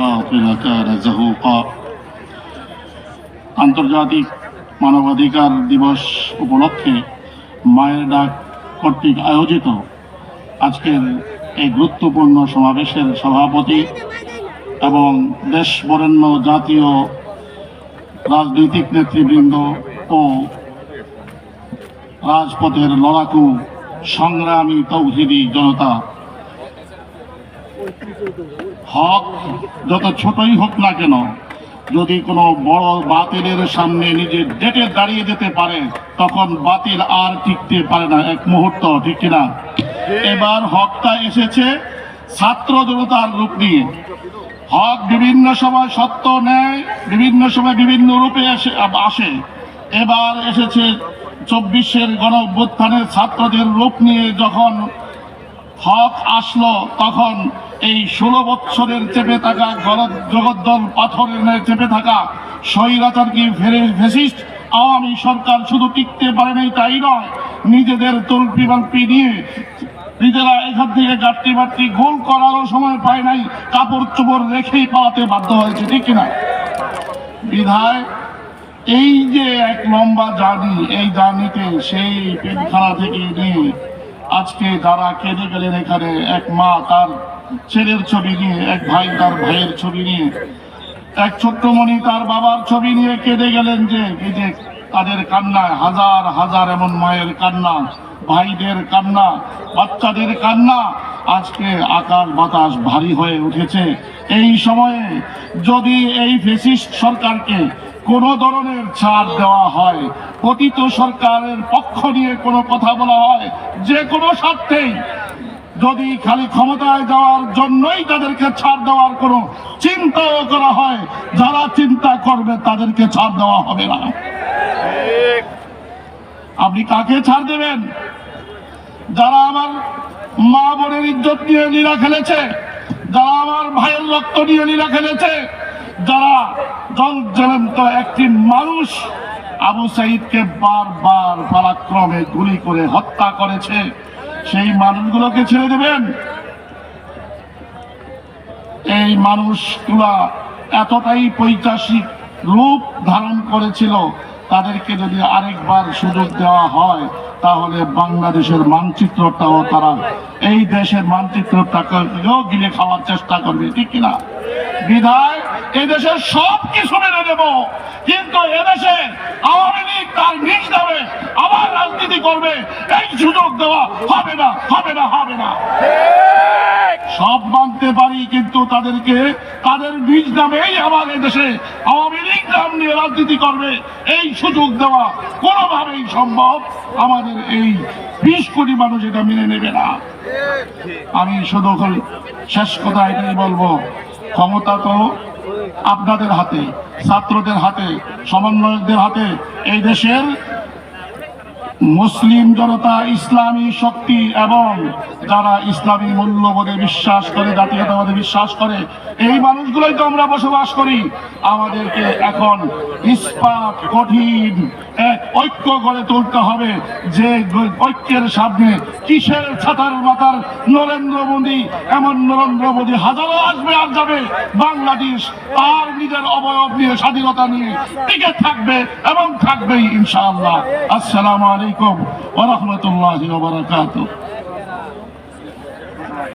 الباطل كان زهوقا আন্তর্জাতিক মানবাধিকার দিবস উপলক্ষে মায়ের ডাক কর্তৃক আয়োজিত আজকের এই গুরুত্বপূর্ণ সমাবেশের সভাপতি এবং দেশ বরেণ্য জাতীয় রাজনৈতিক নেতৃবৃন্দ ও রাজপথের লড়াকু সংগ্রামী তৌহিদি জনতা হক, যত ছোটই হোক না কেন, যদি কোনো বড় বাতিলের সামনে নিজে ডেটে দাঁড়িয়ে যেতে পারে, তখন বাতিল আর টিকতে পারে না, এক মুহূর্ত, ঠিক কিনা? এবার হকটা এসেছে ছাত্র জনতার রূপ নিয়ে। হক বিভিন্ন সময় সত্য নেয় বিভিন্ন সময় বিভিন্ন রূপে আসে। এবার এসেছে চব্বিশের গণ ছাত্রদের রূপ নিয়ে যখন হক আসলো, তখন এই ষোলো বৎসরের চেপে থাকা গলদ জগদ্দল পাথরের ন্যায় চেপে থাকা স্বৈরাচার ফেরে ফেসিস্ট? আওয়ামী সরকার শুধু টিকতে পারে নাই তাই নয়, নিজেদের তল্পি বাল্পি নিয়ে নিজেরা এখান থেকে গাট্টি বাট্টি গোল করারও সময় পায় নাই, কাপড় চোপড় রেখেই পালাতে বাধ্য হয়েছে, ঠিক কিনা? বিধায় এই যে এক লম্বা জার্নি, এই জার্নিতে সেই পেটখানা থেকে নিয়ে আজকে যারা কেঁদে গেলেন এখানে, এক মা তার ছেলের ছবি নিয়ে, এক ভাই তার ভাইয়ের ছবি নিয়ে, এক ছোট্ট মণি তার বাবার ছবি নিয়ে কেঁদে গেলেন যে যে তাদের কান্নায় হাজার হাজার এমন মায়ের কান্না, ভাইদের কান্না, বাচ্চাদের কান্না, আজকে আকাশ বাতাস ভারী হয়ে উঠেছে। এই সময়ে যদি এই ফেসিস্ট সরকারকে কোন ধরনের ছাড় দেওয়া হয়, পতিত সরকারের পক্ষ নিয়ে কোনো কথা বলা হয়, যে কোনো স্বার্থেই যদি খালি ক্ষমতায় যাওয়ার জন্যই তাদেরকে ছাড় দেওয়ার কোনো চিন্তাও করা হয়, যারা চিন্তা করবে তাদেরকে ছাড় দেওয়া হবে না। আপনি কাকে ছাড় দেবেন? যারা আমার মা বোনের ইজ্জত নিয়ে লীলা খেলেছে, যারা আমার ভাইয়ের রক্ত নিয়ে লীলা খেলেছে, যারা জল জ্বলন্ত একটি মানুষ আবু সাইদকে বারবার পারাক্রমে গুলি করে হত্যা করেছে সেই মানুষগুলোকে ছেড়ে দেবেন। এই মানুষগুলা এতটাই পৈচাসিক রূপ ধারণ করেছিল, তাদেরকে যদি আরেকবার সুযোগ দেওয়া হয়, তাহলে বাংলাদেশের মানচিত্রটাও তারা এই দেশের মানচিত্রটাকেও গিলে খাওয়ার চেষ্টা করবে, ঠিক কিনা? বিধায় এদেশের সব কিছু মেনে দেব কিন্তু এদেশে আওয়ামী লীগ তার নিজ নামে আবার রাজনীতি করবে সুযোগ দেওয়া হবে না হবে না হবে না। সব মানতে পারি, কিন্তু তাদেরকে তাদের নিজ নামেই আবার এদেশে আওয়ামী লীগ নাম নিয়ে রাজনীতি করবে। এই সুযোগ দেওয়া কোনোভাবেই সম্ভব। আমাদের এই বিশ কোটি মানুষ এটা মেনে নেবে না। আমি শুধু শেষ কথা এটাই বলব। ক্ষমতা তো আপনাদের হাতে, ছাত্রদের হাতে, সমন্বয়কদের হাতে, এই দেশের মুসলিম জনতা ইসলামী শক্তি এবং যারা ইসলামী মূল্যবোধে বিশ্বাস করে, জাতীয়তাবাদে বিশ্বাস করে, এই মানুষগুলোই তো আমরা বসবাস করি। আমাদেরকে এখন ইস্পাত, কঠিন গড়ে তুলতে হবে যে ঐক্যের সামনে কিসের ছাতার মাতার নরেন্দ্র মোদী, এমন নরেন্দ্র মোদী হাজারো আসবে আর যাবে। বাংলাদেশ তার নিজের অবয়ব নিয়ে, স্বাধীনতা নিয়ে টিকে থাকবে এবং থাকবেই ইনশাআল্লাহ। আসসালামু আলাইকুম ওয়া রাহমাতুল্লাহি ওয়া বারাকাতুহু।